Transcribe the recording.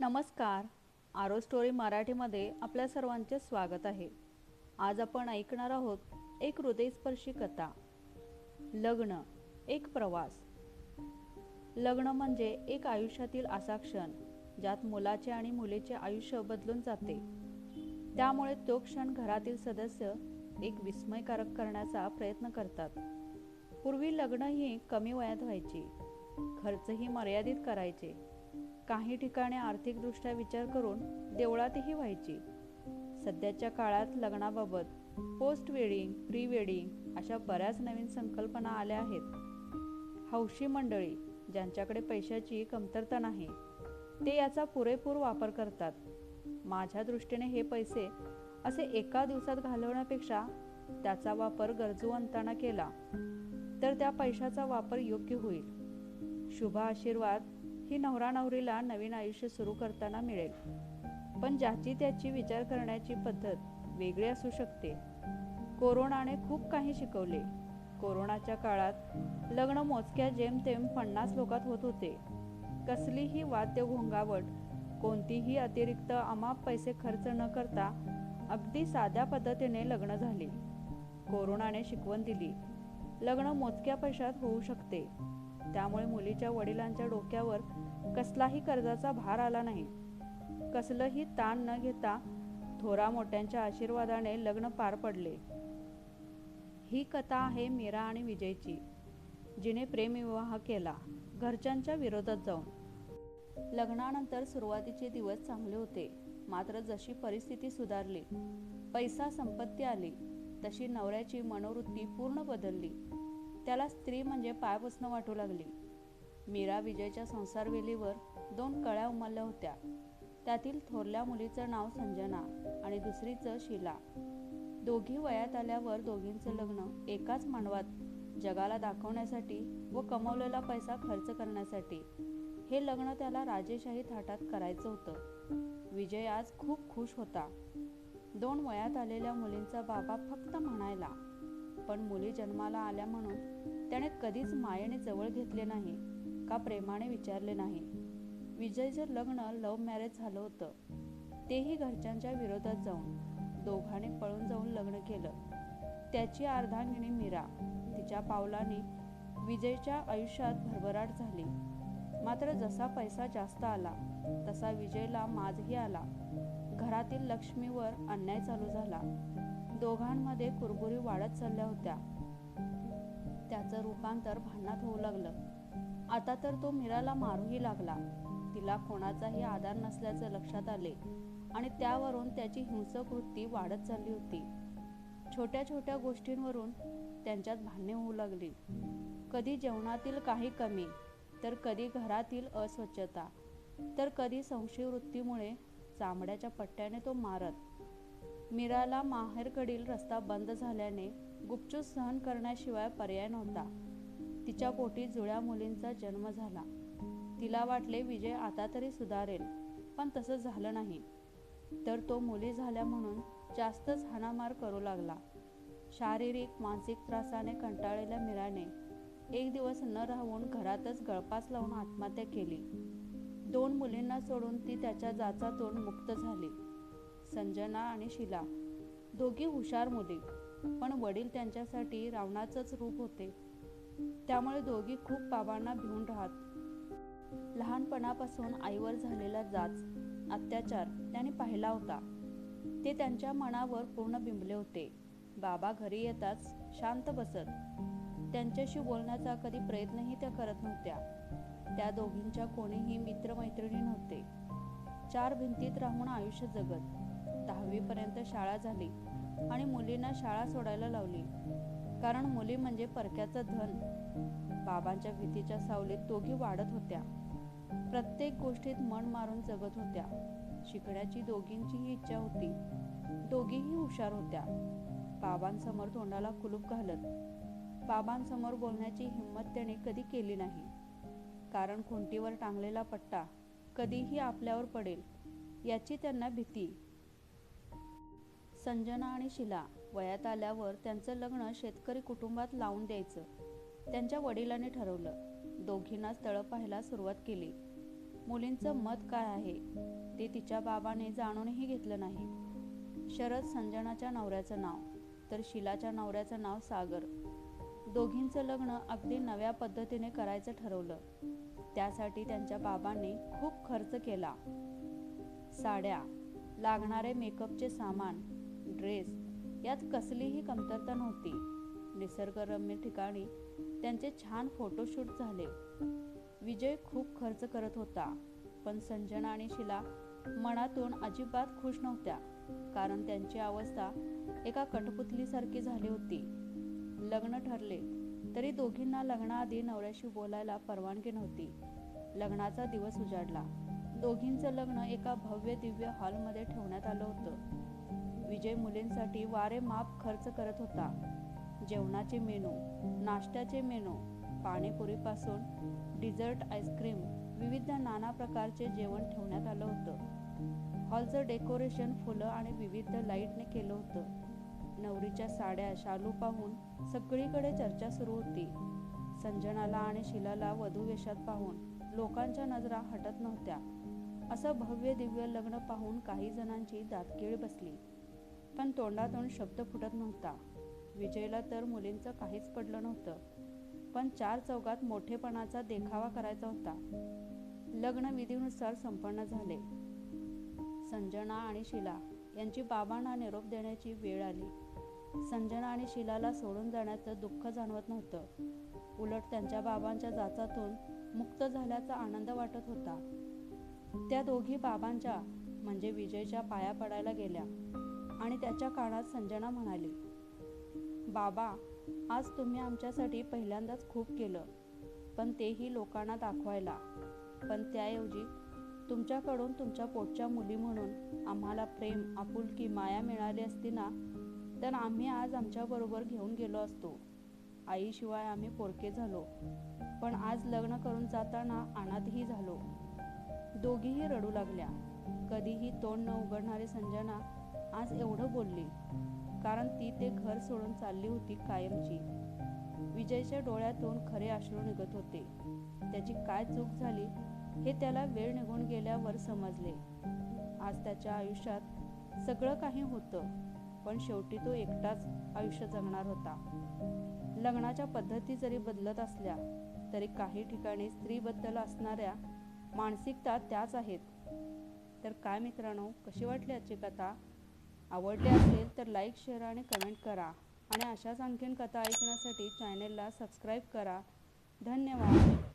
नमस्कार. आरो स्टोरी मराठीमध्ये आपल्या सर्वांचे स्वागत आहे. आज आपण ऐकणार आहोत एक हृदयस्पर्शी कथा. लग्न एक प्रवास. लग्न म्हणजे एक आयुष्यातील असा क्षण ज्यात मुलाचे आणि मुलीचे आयुष्य बदलून जाते. त्यामुळे तो क्षण घरातील सदस्य एक विस्मयकारक करण्याचा प्रयत्न करतात. पूर्वी लग्न ही कमी वयात व्हायची. खर्चही मर्यादित करायचे. काही ठिकाणी आर्थिकदृष्ट्या विचार करून देवळातही व्हायची. सध्याच्या काळात लग्नाबाबत पोस्ट वेडिंग प्री वेडिंग अशा बऱ्याच नवीन संकल्पना आल्या आहेत. हौशी मंडळी ज्यांच्याकडे पैशाची कमतरता नाही ते याचा पुरेपूर वापर करतात. माझ्या दृष्टीने हे पैसे असे एका दिवसात घालवण्यापेक्षा त्याचा वापर गरजूवंतांना केला तर त्या पैशाचा वापर योग्य होईल. शुभ आशीर्वाद ही नवरा नवरीला नवीन आयुष्य सुरू करताना मिळेल. पण ज्याची त्याची विचार करण्याची पद्धत वेगळी असू शकते. कोरोनाने खूप काही शिकवले. कोरोनाच्या काळात लग्न मोजक्या जेमतेम पन्नास लोकात होत होते. कसलीही वाद्य घोंगावट कोणतीही अतिरिक्त अमाप पैसे खर्च न करता अगदी साध्या पद्धतीने लग्न झाले. कोरोनाने शिकवण दिली. लग्न मोजक्या पैशात होऊ शकते. त्यामुळे मुलीच्या वडिलांच्या डोक्यावर कसलाही कर्जाचा भार आला नाही. कसलंही ताण न घेता थोरा मोठ्यांच्या आशीर्वादाने लग्न पार पडले. ही कथा आहे मीरा आणि विजयची जिने प्रेमविवाह केला घरच्यांच्या विरोधात जाऊन. लग्नानंतर सुरुवातीचे दिवस चांगले होते मात्र जशी परिस्थिती सुधारली पैसा संपत्ती आली तशी नवऱ्याची मनोवृत्ती पूर्ण बदलली. त्याला स्त्री म्हणजे पायपुसणं वाटू लागली. मीरा विजयच्या संसारवेलीवर दोन कळ्या उमलल्या होत्या. त्यातील थोरल्या मुलीचं नाव संजना आणि दुसरीचं शिला. दोघी वयात आल्यावर दोघींचं लग्न एकाच मांडवात जगाला दाखवण्यासाठी व कमवलेला पैसा खर्च करण्यासाठी. हे लग्न त्याला राजेशाही थाटात करायचं होतं. विजय आज खूप खुश होता. दोन वयात आलेल्या मुलींचा बाबा फक्त म्हणायला पण मुली जन्माला आल्या म्हणून त्याने कधीच मायेने जवळ घेतले नाही का प्रेमाने विचारले नाही. विजयचं लग्न लव्ह मॅरेज झालं होतं तेही घरच्यांच्या विरोधात जाऊन दोघांनी पळून जाऊन लग्न केलं. त्याची अर्धांगिणी मीरा तिच्या पावलाने विजयच्या आयुष्यात भरभराट झाली. मात्र जसा पैसा जास्त आला तसा विजयला माजही आला. घरातील लक्ष्मीवर अन्याय चालू झाला. दोघांमध्ये कुरबुरी वाढत चालल्या होत्या. त्याचं रूपांतर भांडणात होऊ लागलं. आता तर तो मीराला मारूही लागला. तिला कोणाचाही आधार नसल्याचं लक्षात आले आणि त्यावरून त्याची हिंसक वृत्ती वाढत चालली होती. छोट्या छोट्या गोष्टींवरून त्यांच्यात भांडणे होऊ लागली. कधी जेवणातील काही कमी तर कधी घरातील अस्वच्छता तर कधी संशयवृत्तीमुळे चामड्याच्या पट्ट्याने तो मारत मीराला माहेरकडील रस्ता बंद झाल्याने गुपचूप सहन करण्याशिवाय पर्याय नव्हता. तिच्या पोटी जुळ्या मुलींचा जन्म झाला. तिला वाटले विजय आता तरी सुधारेल पण तसं झालं नाही. तर तो मुली झाल्या म्हणून जास्तच हाणामार करू लागला. शारीरिक मानसिक त्रासाने कंटाळलेल्या मीराने एक दिवस न राहून घरातच गळपास लावून आत्महत्या केली. दोन मुलींना सोडून ती त्याच्या जाचातून मुक्त झाली. संजना आणि शिला. दोघी हुशार मुली पण वडील त्यांच्यासाठी रावणाचंच रूप होते. त्यामुळे दोघी खूप बाबांना भिवून राहत. लहानपणापासून आईवर झालेला जाच अत्याचार त्याने पाहिला होता. ते त्यांच्या मनावर पूर्ण बिंबले होते. बाबा घरी येताच शांत बसत. त्यांच्याशी बोलण्याचा कधी प्रयत्नही त्या करत नव्हत्या. त्या दोघींच्या कोणीही मित्रमैत्रिणी नव्हते. चार भिंतीत राहून आयुष्य जगत. दहावीपर्यंत शाळा झाली आणि मुलींना शाळा सोडायला लावली. कारण मुली म्हणजे परक्याचं धन. बाबांच्या भीतीच्या सावलीत दोघी वाढत होत्या. प्रत्येक गोष्टीत मन मारून जगत होत्या. शिकण्याची दोघींचीही इच्छा होती. दोघीही हुशार होत्या. बाबांसमोर तोंडाला कुलूप घालत. बाबांसमोर बोलण्याची हिंमत त्याने कधी केली नाही. कारण खुंटीवर टांगलेला पट्टा कधीही आपल्यावर पडेल याची त्यांना भीती. संजना आणि शिला वयात आल्यावर त्यांचं लग्न शेतकरी कुटुंबात लावून द्यायचं. त्यांच्या वडिलांनी ठरवलं. दोघींना स्थळं पाहायला सुरुवात केली. मुलींचं मत काय आहे? ते तिच्या बाबाने जाणूनही घेतलं नाही. शरद संजनाच्या नवऱ्याचं नाव तर शिलाच्या नवऱ्याचं नाव सागर. दोघींचं लग्न अगदी नव्या पद्धतीने करायचं ठरवलं. त्यासाठी त्यांच्या बाबांनी खूप खर्च केला. साड्या लागणारे मेकअपचे सामान ड्रेस यात कसलीही कमतरता नव्हती. निसर्गरम्य ठिकाणी त्यांचे छान फोटोशूट झाले. विजय खूप खर्च करत होता पण संजना आणि शिला मनातून अजिबात खुश नव्हत्या कारण त्यांची अवस्था एका कठपुतलीसारखी झाली होती. लग्न ठरले तरी दोघींना लग्नाआधी नवऱ्याशी बोलायला परवानगी नव्हती. लग्नाचा दिवस उजाडला. दोघींचं लग्न एका भव्य दिव्य हॉलमध्ये ठेवण्यात आलं होतं. विजय मुलींसाठी वारे माप खर्च करत होता. जेवणाचे मेनू नाश्त्याचे मेनू पाणीपुरीपासून डिझर्ट आईस्क्रीम विविध नाना प्रकारचे जेवण ठेवण्यात आलं होतं. हॉलचं डेकोरेशन फुलं आणि विविध लाईटने केलं होतं. नवरीच्या साड्या शालू पाहून सगळीकडे चर्चा सुरू होती. संजनाला आणि शिलाला वधू वेशात पाहून लोकांच्या नजरा हटत नव्हत्या. असं भव्य दिव्य लग्न पाहून काही जणांची दातकीळ बसली. पण तोंडातून शब्द फुटत नव्हता. विजयला तर मुलींचं काहीच पडलं नव्हतं. पण चार चौकात मोठेपणाचा देखावा करायचा होता. लग्न विधीनुसार संपन्न झाले. संजना आणि शिला यांची बाबांना निरोप देण्याची वेळ आली. संजना आणि शिलाला सोडून जाण्याचं दुःख जाणवत नव्हतं. उलट त्यांच्या बाबांच्या जाचातून मुक्त झाल्याचा आनंद वाटत होता. त्या दोघी बाबांच्या म्हणजे विजयच्या पाया पडायला गेल्या. आणि त्याच्या कानात संजना म्हणाली बाबा आज तुम्ही आमच्यासाठी पहिल्यांदाच खूप केलं पण तेही लोकांना दाखवायला. पण त्याऐवजी तुमच्याकडून तुमच्या पोटच्या मुली म्हणून आम्हाला प्रेम आपुलकी माया मिळाली असती ना तर आम्ही आज आमच्याबरोबर घेऊन गेलो असतो. आईशिवाय आम्ही पोरके झालो. पण आज लग्न करून जाताना अनाथही झालो. दोघीही रडू लागल्या. कधीही तोंड न उघडणारी संजना आज एवढं बोलली. कारण ती ते घर सोडून चालली होती कायमची. विजयच्या डोळ्यातून खरे अश्रू निघत होते. त्याची काय चूक झाली हे त्याला वेळ निघून गेल्यावर समजले. आज त्याच्या आयुष्यात सगळं काही होतं पण शेवटी तो एकटाच आयुष्य जगणार होता. लग्नाच्या पद्धती जरी बदलत असल्या तरी काही ठिकाणी स्त्रीबद्दल असणाऱ्या मानसिकता त्याच आहेत. तर काय मित्रांनो कशी वाटली आजची कथा? आवडले असेल तर लाईक शेअर आणि कमेंट करा. आणि अशाच आणखीन कथा ऐकण्यासाठी चॅनेलला सबस्क्राईब करा. धन्यवाद.